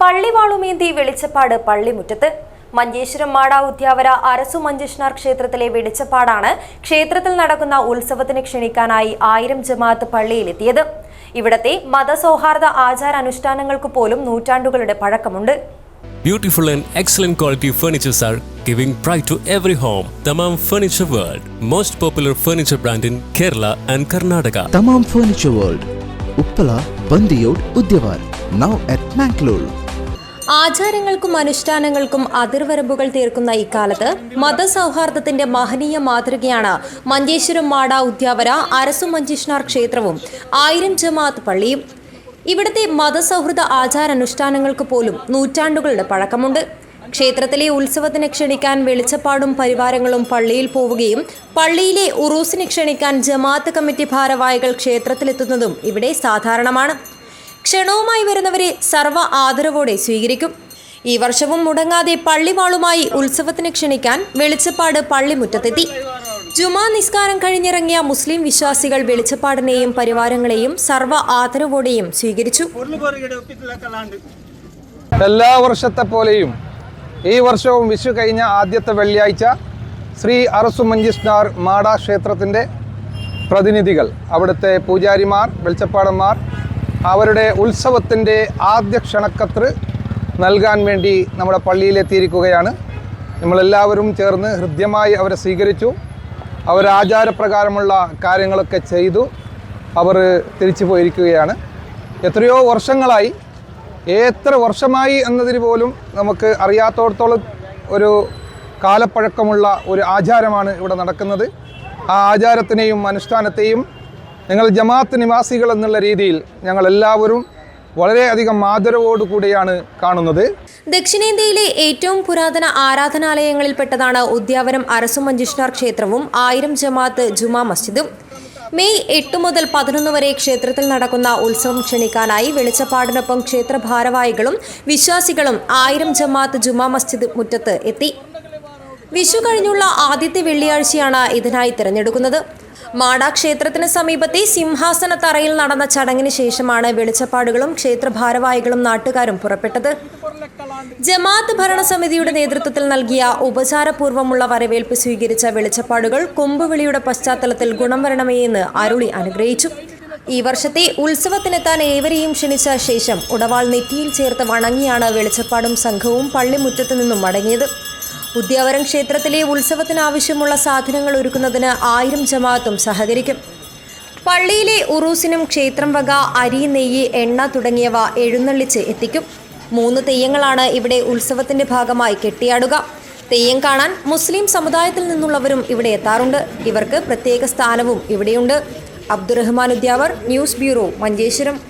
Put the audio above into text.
പള്ളിവാളുമേന്തി വെളിച്ചപ്പാട് പള്ളിമുറ്റത്ത്. മഞ്ചേശ്വരം മാട ഉദ്യാവര അരസു മഞ്ചേശ്വനാർ ക്ഷേത്രത്തിലെ വെളിച്ചപ്പാടാണ് ക്ഷേത്രത്തിൽ നടക്കുന്ന ഉത്സവത്തിന് ക്ഷണിക്കാനായി ആയിരം ജമാഅത്ത് പള്ളിയിലെത്തിയത്. ഇവിടത്തെ മതസൗഹാർദ്ദ ആചാരാനുഷ്ഠാനങ്ങൾക്ക് പോലും നൂറ്റാണ്ടുകളുടെ പഴക്കമുണ്ട്. Beautiful and excellent quality furnitures are giving pride to every home. Tamam Furniture World, most popular furniture brand in Kerala and Karnataka. Thamam Furniture world Uppala Bandiyod Udyavar, now at Mangalore ആചാരങ്ങൾക്കും അനുഷ്ഠാനങ്ങൾക്കും അതിർവരമ്പുകൾ തീർക്കുന്ന ഇക്കാലത്ത് മതസൗഹാർദ്ദത്തിന്റെ മഹനീയ മാതൃകയാണ് മഞ്ചേശ്വരം മാട ഉദ്യാവര അരസു മഞ്ചേഷ്ണാർ ക്ഷേത്രവും ആയിരം ജമാഅത്ത് പള്ളിയും. ഇവിടുത്തെ മതസൗഹൃദ ആചാരാനുഷ്ഠാനങ്ങൾക്ക് പോലും നൂറ്റാണ്ടുകളുടെ പഴക്കമുണ്ട്. ക്ഷേത്രത്തിലെ ഉത്സവത്തിന് ക്ഷണിക്കാൻ വെളിച്ചപ്പാടും പരിവാരങ്ങളും പള്ളിയിൽ പോവുകയും പള്ളിയിലെ ഉറൂസിന് ക്ഷണിക്കാൻ ജമാഅത്ത് കമ്മിറ്റി ഭാരവാഹികൾ ക്ഷേത്രത്തിലെത്തുന്നതും ഇവിടെ സാധാരണമാണ്. ക്ഷണവുമായി വരുന്നവരെ സർവ ആദരവോടെ സ്വീകരിക്കും. ഈ വർഷവും മുടങ്ങാതെ പള്ളിവാളുമായി ഉത്സവത്തിന് ക്ഷണിക്കാൻ വെളിച്ചപ്പാട് പള്ളിമുറ്റത്തെത്തി. ജുമാ നിസ്കാരം കഴിഞ്ഞിറങ്ങിയ മുസ്ലിം വിശ്വാസികൾ വെളിച്ചപ്പാടിനെയും പരിവാരങ്ങളെയും സർവ ആദരവോടെയും സ്വീകരിച്ചു. എല്ലാ വർഷത്തെ പോലെയും ഈ വർഷവും വിഷു കഴിഞ്ഞ ആദ്യത്തെ വെള്ളിയാഴ്ച ശ്രീ അറസു മഞ്ജിഷ്ണാർ മാട ക്ഷേത്രത്തിന്റെ പ്രതിനിധികൾ അവിടുത്തെ പൂജാരിമാർ വെളിച്ചപ്പാടന്മാർ അവരുടെ ഉത്സവത്തിന്റെ ആദ്യ ക്ഷണക്കത്ത് നൽകാൻ വേണ്ടി നമ്മുടെ പള്ളിയിലെത്തിയിരിക്കുകയാണ്. നമ്മളെല്ലാവരും ചേർന്ന് ഹൃദ്യമായി അവരെ സ്വീകരിച്ചു. അവർ ആചാരപ്രകാരമുള്ള കാര്യങ്ങളൊക്കെ ചെയ്തു. അവർ തിരിച്ചു പോയിരിക്കുകയാണ്. എത്രയോ വർഷങ്ങളായി. എത്ര വർഷമായി എന്നതിന് പോലും നമുക്ക് അറിയാത്തോടത്തോളം ഒരു കാലപ്പഴക്കമുള്ള ഒരു ആചാരമാണ് ഇവിടെ നടക്കുന്നത്. ആ ആചാരത്തിനെയും അനുഷ്ഠാനത്തെയും ഞങ്ങൾ ജമാഅത്ത് നിവാസികൾ എന്നുള്ള രീതിയിൽ ഞങ്ങൾ എല്ലാവരും വളരെയധികം ആദരവോടുകൂടിയാണ് കാണുന്നത്. ദക്ഷിണേന്ത്യയിലെ ഏറ്റവും പുരാതന ആരാധനാലയങ്ങളിൽപ്പെട്ടതാണ് ഉദ്യാവരം അരസു മഞ്ജിഷ്ണാർ ക്ഷേത്രവും ആയിരം ജമാഅത്ത് ജുമാ മസ്ജിദും. മെയ് എട്ട് മുതൽ പതിനൊന്ന് വരെ ക്ഷേത്രത്തിൽ നടക്കുന്ന ഉത്സവം ക്ഷണിക്കാനായി വെളിച്ചപ്പാടിനൊപ്പം ക്ഷേത്ര ഭാരവാഹികളും വിശ്വാസികളും ആയിരം ജമാഅത്ത് ജുമാ മസ്ജിദ് മുറ്റത്ത് എത്തി. വിഷു കഴിഞ്ഞുള്ള ആദ്യത്തെ വെള്ളിയാഴ്ചയാണ് ഇതിനായി തിരഞ്ഞെടുക്കുന്നത്. മാടാക്ഷേത്രത്തിന് സമീപത്തെ സിംഹാസന തറയിൽ നടന്ന ചടങ്ങിന് ശേഷമാണ് വെളിച്ചപ്പാടുകളും ക്ഷേത്ര ഭാരവാഹികളും നാട്ടുകാരും പുറപ്പെട്ടത്. ജമാഅത്ത് ഭരണസമിതിയുടെ നേതൃത്വത്തിൽ നൽകിയ ഉപചാരപൂർവമുള്ള വരവേൽപ്പ് സ്വീകരിച്ച വെളിച്ചപ്പാടുകൾ കൊമ്പുവിളിയുടെ പശ്ചാത്തലത്തിൽ ഗുണം വരണമേയെന്ന് അരുളി അനുഗ്രഹിച്ചു. ഈ വർഷത്തെ ഉത്സവത്തിനെത്താൻ ഏവരെയും ക്ഷണിച്ച ശേഷം ഉടവാൾ നെറ്റിയിൽ ചേർത്ത് വണങ്ങിയാണ് വെളിച്ചപ്പാടും സംഘവും പള്ളിമുറ്റത്തു നിന്നും മടങ്ങിയത്. ഉദ്യാവരം ക്ഷേത്രത്തിലെ ഉത്സവത്തിനാവശ്യമുള്ള സാധനങ്ങൾ ഒരുക്കുന്നതിന് ആയിരം ജമാഅത്തും സഹകരിക്കും. പള്ളിയിലെ ഉറൂസിനും ക്ഷേത്രം വക അരി നെയ്യ് എണ്ണ തുടങ്ങിയവ എഴുന്നള്ളിച്ച് എത്തിക്കും. മൂന്ന് തെയ്യങ്ങളാണ് ഇവിടെ ഉത്സവത്തിന്റെ ഭാഗമായി കെട്ടിയാടുക. തെയ്യം കാണാൻ മുസ്ലിം സമുദായത്തിൽ നിന്നുള്ളവരും ഇവിടെ എത്താറുണ്ട്. ഇവർക്ക് പ്രത്യേക സ്ഥാനവും ഇവിടെയുണ്ട്. Abdurahman Udyavar news bureau Manjeshwaram.